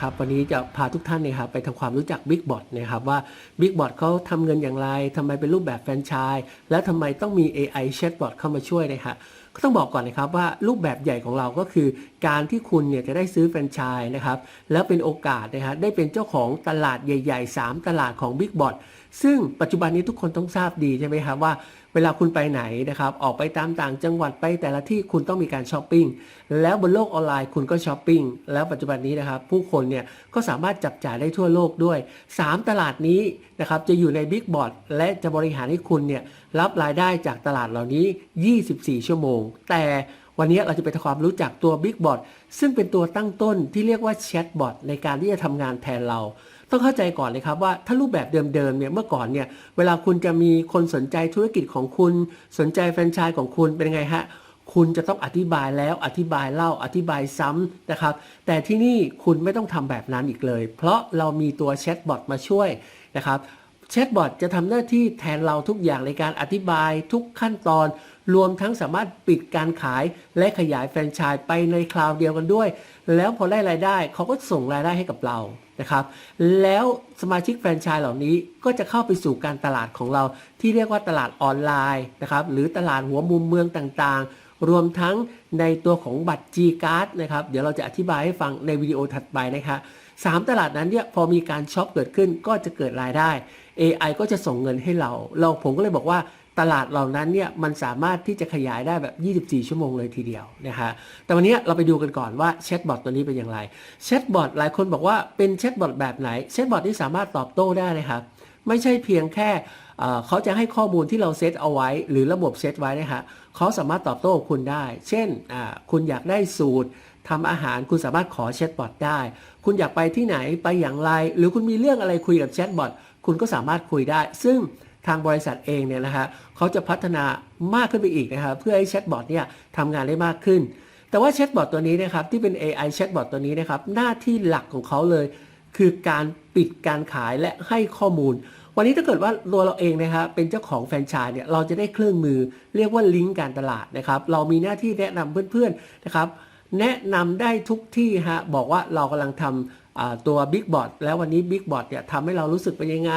ครับวันนี้จะพาทุกท่านเนยครับไปทำความรู้จัก Big b o t นะครับว่า Big b o t เขาทำเงินอย่างไรทำไมเป็นรูปแบบแฟรนไชส์และทำไมต้องมี AI Chatbot เข้ามาช่วยนะฮะก็ต้องบอกก่อนนะครับว่ารูปแบบใหญ่ของเราก็คือ การที่คุณเนี่ยจะได้ซื้อแฟรนไชส์นะครับแล้วเป็นโอกาสนะฮะได้เป็นเจ้าของตลาดใหญ่ ๆ 3 ตลาดของ Big b o t ซึ่งปัจจุบันนี้ทุกคนต้องทราบดีใช่ไหมครับว่า เวลาคุณไปไหนนะครับออกไปตามต่างจังหวัดไปแต่ละที่คุณต้องมีการช้อปปิ้งแล้วบนโลกออนไลน์คุณก็ช้อปปิ้งแล้วปัจจุบันนี้นะครับผู้คนเนี่ยก็สามารถจับจ่ายได้ทั่วโลกด้วย 3 ตลาดนี้นะครับจะอยู่ใน Big b o t และจะบริหารให้คุณเนี่ยรับรายได้จากตลาดเหล่านี้ 24 ชั่วโมง แต่ วันนี้เราจะไปทำความรู้จักตัว Big b o t ซึ่งเป็นตัวตั้งต้นที่เรียกว่าแชทบอทในการที่จะทำงานแทนเรา ต้องเข้าใจก่อนเลยครับว่าถ้ารูปแบบเดิมๆเนี่ยเมื่อก่อนเนี่ยเวลาคุณจะมีคนสนใจธุรกิจของคุณ สนใจแฟรนไชส์ของคุณเป็นไงฮะคุณจะต้องอธิบายแล้วอธิบายเล่าอธิบายซ้ำนะครับ แต่ที่นี่คุณไม่ต้องทำแบบนั้นอีกเลย เพราะเรามีตัวแชทบอทมาช่วยนะครับแชทบอทจะทำหน้าที่แทนเราทุกอย่างในการอธิบายทุกขั้นตอน รวมทั้งสามารถปิดการขายและขยายแฟรนไชส์ไปในคราวเดียวกันด้วย แล้วพอได้รายได้เขาก็ส่งรายได้ให้กับเรานะครับ แล้วสมาชิกแฟรนไชส์เหล่านี้ก็จะเข้าไปสู่การตลาดของเราที่เรียกว่าตลาดออนไลน์นะครับ หรือตลาดหัวมุมเมืองต่างๆ รวมทั้งในตัวของบัตร G Card นะครับ เดี๋ยวเราจะอธิบายให้ฟังในวิดีโอถัดไปนะคะสามตลาดนั้นเนี่ยพอมีการช็อปเกิดขึ้นก็จะเกิดรายได้ AI ก็จะส่งเงินให้เรา เราผมก็เลยบอกว่า ตลาดเหล่านั้นเนี่ยมันสามารถที่จะขยายได้แบบ 24 ชั่วโมงเลยทีเดียวนะฮะแต่วันนี้เราไปดูกันก่อนว่าแชทบอทตัวนี้เป็นอย่างไรแชทบอทหลายคนบอกว่าเป็นแชทบอทแบบไหนแชทบอทที่สามารถตอบโต้ได้นะครับไม่ใช่เพียงแค่เขาจะให้ข้อมูลที่เราเซตเอาไว้ หรือระบบเซตไว้นะฮะเขาสามารถตอบโต้คุณได้ เช่นคุณอยากได้สูตรทำอาหารคุณสามารถขอแชทบอทได้ คุณอยากไปที่ไหนไปอย่างไร หรือคุณมีเรื่องอะไรคุยกับแชทบอทคุณก็สามารถคุยได้ ซึ่ง ทางบริษัทเองเนี่ยนะฮะเขาจะพัฒนามากขึ้นไปอีกนะครับเพื่อให้แชทบอทเนี่ยทำงานได้มากขึ้น แต่ว่าแชทบอทตัวนี้นะครับที่เป็น AI แชทบอทตัวนี้นะครับหน้าที่หลักของเขาเลย คือการปิดการขายและให้ข้อมูล วันนี้ถ้าเกิดว่าตัวเราเองนะครับเป็นเจ้าของแฟรนไชส์เนี่ยเราจะได้เครื่องมือเรียกว่าลิงก์การตลาดนะครับเรามีหน้าที่แนะนำเพื่อนๆนะครับแนะนำได้ทุกที่ฮะบอกว่าเรากำลังทำอ่าตัว Big b o t แล้ววันนี้ Big b o t เนี่ยทำให้เรารู้สึกเป็นยังไง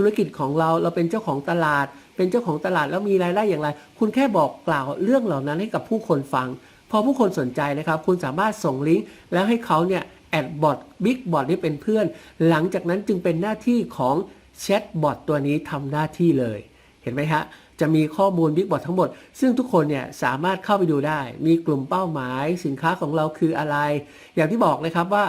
ธุรกิจของเราเราเป็นเจ้าของตลาด เป็นเจ้าของตลาดแล้วมีรายได้อย่างไร คุณแค่บอกกล่าวเรื่องเหล่านั้นให้กับผู้คนฟัง พอผู้คนสนใจนะครับ คุณสามารถส่งลิงก์แล้วให้เขาเนี่ยแอดบอทบิ๊กบอทนี้เป็นเพื่อน หลังจากนั้นจึงเป็นหน้าที่ของแชทบอทตัวนี้ทำหน้าที่เลย เห็นไหมฮะจะมีข้อมูล Big b o t ทั้งหมด ซึ่งทุกคนเนี่ยสามารถเข้าไปดูได้ มีกลุ่มเป้าหมาย สินค้าของเราคืออะไร อย่างที่บอกเลยครับว่า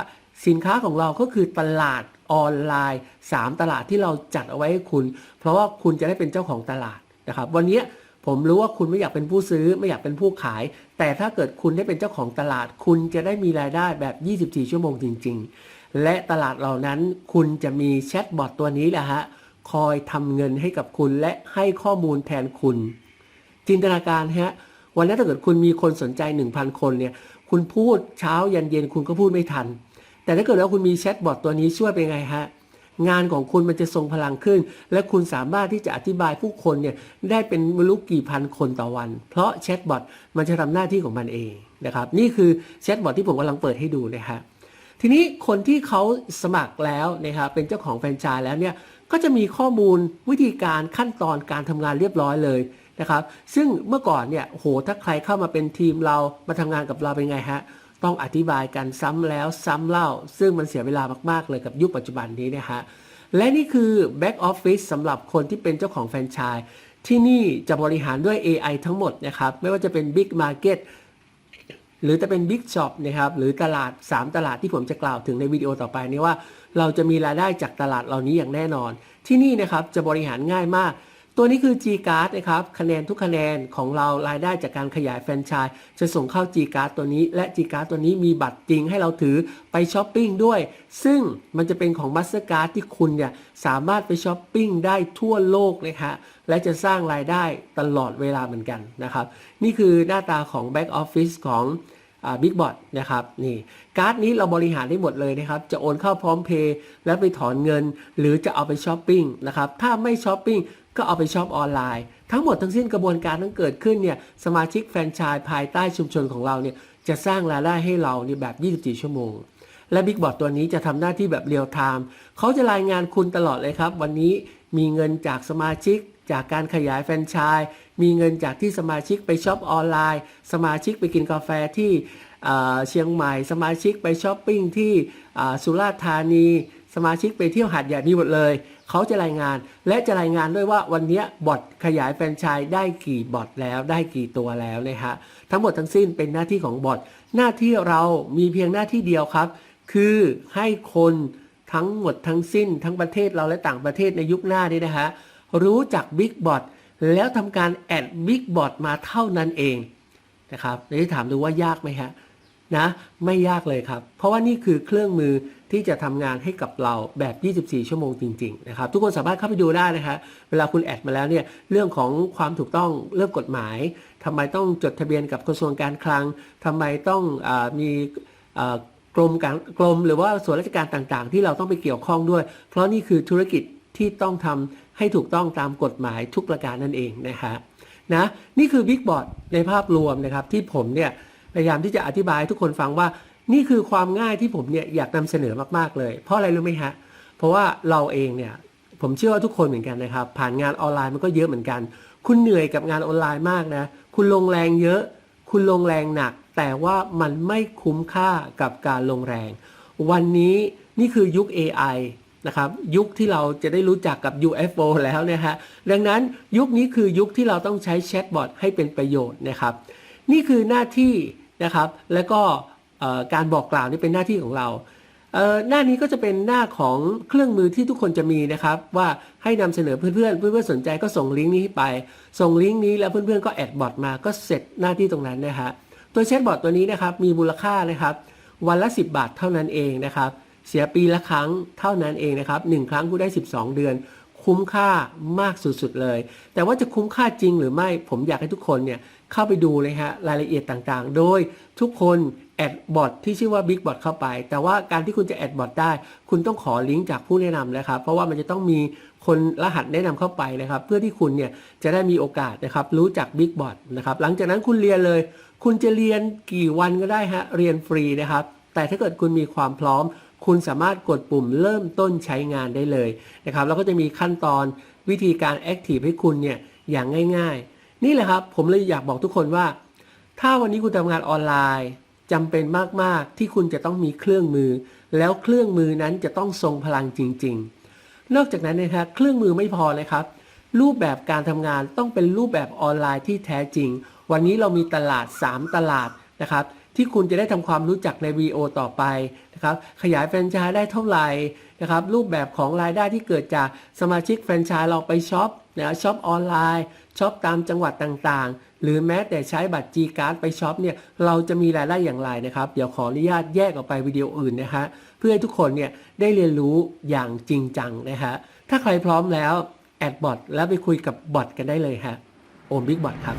สินค้าของเราก็คือตลาด ออนไลน์ 3 ตลาดที่เราจัดเอาไว้ให้คุณ เพราะว่าคุณจะได้เป็นเจ้าของตลาดนะครับ วันนี้ผมรู้ว่าคุณไม่อยากเป็นผู้ซื้อไม่อยากเป็นผู้ขาย แต่ถ้าเกิดคุณได้เป็นเจ้าของตลาด คุณจะได้มีรายได้แบบ 24 ชั่วโมงจริง ๆ และตลาดเหล่านั้นคุณจะมีแชทบอทตัวนี้แหละฮะคอยทำเงินให้กับคุณและให้ข้อมูลแทนคุณ จินตนาการฮะวันนั้นถ้าเกิดคุณมีคนสนใจ 1,000 คนเนี่ย คุณพูดเช้ายันเย็นคุณก็พูดไม่ทัน แต่ถ้าเกิดว่าคุณมีแชทบอทตัวนี้ช่วยเป็นไงฮะงานของคุณมันจะทรงพลังขึ้น และคุณสามารถที่จะอธิบายผู้คนเนี่ยได้เป็นไม่รู้กี่พันคนต่อวัน เพราะแชทบอทมันจะทำหน้าที่ของมันเองนะครับนี่คือแชทบอทที่ผมกำลังเปิดให้ดูนะฮะทีนี้คนที่เขาสมัครแล้วนะครับเป็นเจ้าของแฟรนไชส์แล้วเนี่ยก็จะมีข้อมูลวิธีการขั้นตอนการทำงานเรียบร้อยเลยนะครับซึ่งเมื่อก่อนเนี่ยโหถ้าใครเข้ามาเป็นทีมเรามาทำงานกับเราเป็นไงฮะ ต้องอธิบายกันซ้ำแล้วซ้ำเล่า ซึ่งมันเสียเวลามากๆเลยกับยุคปัจจุบันนี้นะฮะและนี่คือ Back Office สำหรับคนที่เป็นเจ้าของแฟรนไชส์ที่นี่จะบริหารด้วย AI ทั้งหมดนะครับ ไม่ว่าจะเป็น Big Market หรือจะเป็น Big Shop นะครับ หรือตลาด 3 ตลาดที่ผมจะกล่าวถึงในวิดีโอต่อไปนี้ว่า เราจะมีรายได้จากตลาดเหล่านี้อย่างแน่นอน ที่นี่นะครับจะบริหารง่ายมาก ตัวนี้คือ G Card นะครับคะแนนทุกคะแนนของเรารายได้จากการขยายแฟรนไชส์จะส่งเข้า G Card ตัวนี้และ G Card ตัวนี้มีบัตรจริงให้เราถือไปช้อปปิ้งด้วย ซึ่งมันจะเป็นของ Mastercard ที่คุณเนี่ยสามารถไปช้อปปิ้งได้ทั่วโลกนะฮะและจะสร้างรายได้ตลอดเวลาเหมือนกันนะครับ นี่คือหน้าตาของ Back Office ของ บิ๊กบอทนะครับนี่การ์ดนี้เราบริหารได้หมดเลยนะครับ จะโอนเข้าพร้อมเพย์แล้วไปถอนเงิน หรือจะเอาไปช้อปปิ้งนะครับถ้าไม่ช้อปปิ้งก็เอาไปช้อปออนไลน์ ทั้งหมดทั้งสิ้นกระบวนการทั้งเกิดขึ้นเนี่ยสมาชิกแฟรนไชส์ภายใต้ชุมชนของเราเนี่ยจะสร้างรายได้ให้เราเนี่ยแบบ 24 ชั่วโมง และ Big Bot ตัวนี้จะทำหน้าที่แบบเรียลไทม์เขาจะรายงานคุณตลอดเลยครับ วันนี้มีเงินจากสมาชิก จากการขยายแฟรนไชส์มีเงินจากที่สมาชิกไปช็อปออนไลน์ สมาชิกไปกินกาแฟที่เชียงใหม่ สมาชิกไปช้อปปิ้งที่สุราษฎร์ธานี สมาชิกไปเที่ยวหาดใหญ่มีหมดเลย เขาจะรายงานและจะรายงานด้วยว่าวันนี้บอทขยายแฟรนไชส์ได้กี่บอทแล้วได้กี่ตัวแล้วนะฮะทั้งหมดทั้งสิ้นเป็นหน้าที่ของบอทหน้าที่เรามีเพียงหน้าที่เดียวครับ คือให้คนทั้งหมดทั้งสิ้นทั้งประเทศเราและต่างประเทศในยุคหน้านี้นะฮะ รู้จัก Big Bot แล้วทำการแอด Big Bot มาเท่านั้นเองนะครับในที่ถามดูว่ายากไหมฮะนะไม่ยากเลยครับ เพราะว่านี่คือเครื่องมือที่จะทำงานให้กับเราแบบ 24 ชั่วโมงจริง ๆ นะครับ ทุกคนสามารถเข้าไปดูได้นะคะเวลาคุณแอดมาแล้วเนี่ยเรื่องของความถูกต้องเรื่องกฎหมายทำไมต้องจดทะเบียนกับกระทรวงการคลังทำไมต้องอมีกรมการกรมหรือว่าส่วนราชการต่างๆ ที่เราต้องไปเกี่ยวข้องด้วย เพราะนี่คือธุรกิจ ที่ต้องทำให้ถูกต้องตามกฎหมายทุกประการนั่นเองนะฮะนะนี่คือ Big b o t ในภาพรวมนะครับที่ผมเนี่ยพยายามที่จะอธิบายทุกคนฟังว่านี่คือความง่ายที่ผมเนี่ยอยากนำเสนอมากๆเลย เพราะอะไรรู้ไหมฮะเพราะว่าเราเองเนี่ยผมเชื่อว่าทุกคนเหมือนกันนะครับ ผ่านงานออนไลน์มันก็เยอะเหมือนกัน คุณเหนื่อยกับงานออนไลน์มากนะคุณลงแรงเยอะ คุณลงแรงหนัก แต่ว่ามันไม่คุ้มค่ากับการลงแรง วันนี้นี่คือยุค AI นะครับยุคที่เราจะได้รู้จักกับ UFO แล้วนี่ยฮะดังนั้นยุคนี้คือยุคที่เราต้องใช้แชทบอทให้เป็นประโยชน์นะครับนี่คือหน้าที่นะครับแล้วก็การบอกกล่าวนี่เป็นหน้าที่ของเราเหน้านี้ก็จะเป็นหน้าของเครื่องมือที่ทุกคนจะมีนะครับ ว่าให้นำเสนอเพื่อนๆเพื่อนๆสนใจก็ส่งลิงก์นี้ไป ส่งลิงก์นี้แล้วเพื่อนๆก็แอดบอทมาก็เสร็จหน้าที่ตรงนั้นนะฮะตัวแชทบอทตัวนี้นะครับมีมูลค่านะครับวันละ 10 บาทเท่านั้นเองนะครับ เสียปีละครั้งเท่านั้นเองนะครับหนึ่งครั้งกูได้ 12 เดือน คุ้มค่ามากสุดๆเลย แต่ว่าจะคุ้มค่าจริงหรือไม่ผมอยากให้ทุกคนเนี่ยเข้าไปดูเลยฮะรายละเอียดต่างๆ โดยทุกคนแอดบอทที่ชื่อว่า Big Bot เข้าไป แต่ว่าการที่คุณจะแอดบอทได้ คุณต้องขอลิงก์จากผู้แนะนำนะครับ เพราะว่ามันจะต้องมีคนรหัสแนะนำเข้าไปนะครับ เพื่อที่คุณเนี่ยจะได้มีโอกาสนะครับรู้จัก Big Bot นะครับ หลังจากนั้นคุณเรียนเลย คุณจะเรียนกี่วันก็ได้ฮะเรียนฟรีนะครับ แต่ถ้าเกิดคุณมีความพร้อม คุณสามารถกดปุ่มเริ่มต้นใช้งานได้เลยนะครับแล้วก็จะมีขั้นตอนวิธีการแอคทีฟให้คุณเนี่ยอย่างง่าย ๆ นี่แหละครับผมเลยอยากบอกทุกคนว่า ถ้าวันนี้คุณทำงานออนไลน์จำเป็นมากๆที่คุณจะต้องมีเครื่องมือ แล้วเครื่องมือนั้นจะต้องทรงพลังจริง ๆ นอกจากนั้นนะครับเครื่องมือไม่พอเลยครับ รูปแบบการทำงานต้องเป็นรูปแบบออนไลน์ที่แท้จริง วันนี้เรามีตลาด 3 ตลาดนะครับ ที่คุณจะได้ทำความรู้จักในวีโอต่อไปนะครับขยายแฟรนไชส์ได้เท่าไหร่นะครับรูปแบบของรายได้ที่เกิดจากสมาชิกแฟรนไชส์เราไปช็อปนะช็อปออนไลน์ช็อปตามจังหวัดต่างๆ หรือแม้แต่ใช้บัตร G Card ไปช็อปเนี่ยเราจะมีรายได้อย่างไรนะครับ เดี๋ยวขออนุญาตแยกออกไปวิดีโออื่นนะฮะเพื่อให้ทุกคนเนี่ยได้เรียนรู้อย่างจริงจังนะฮะถ้าใครพร้อมแล้วแอดบอทแล้วไปคุยกับบอทกันได้เลยฮะโอมบิ๊กบอทครับ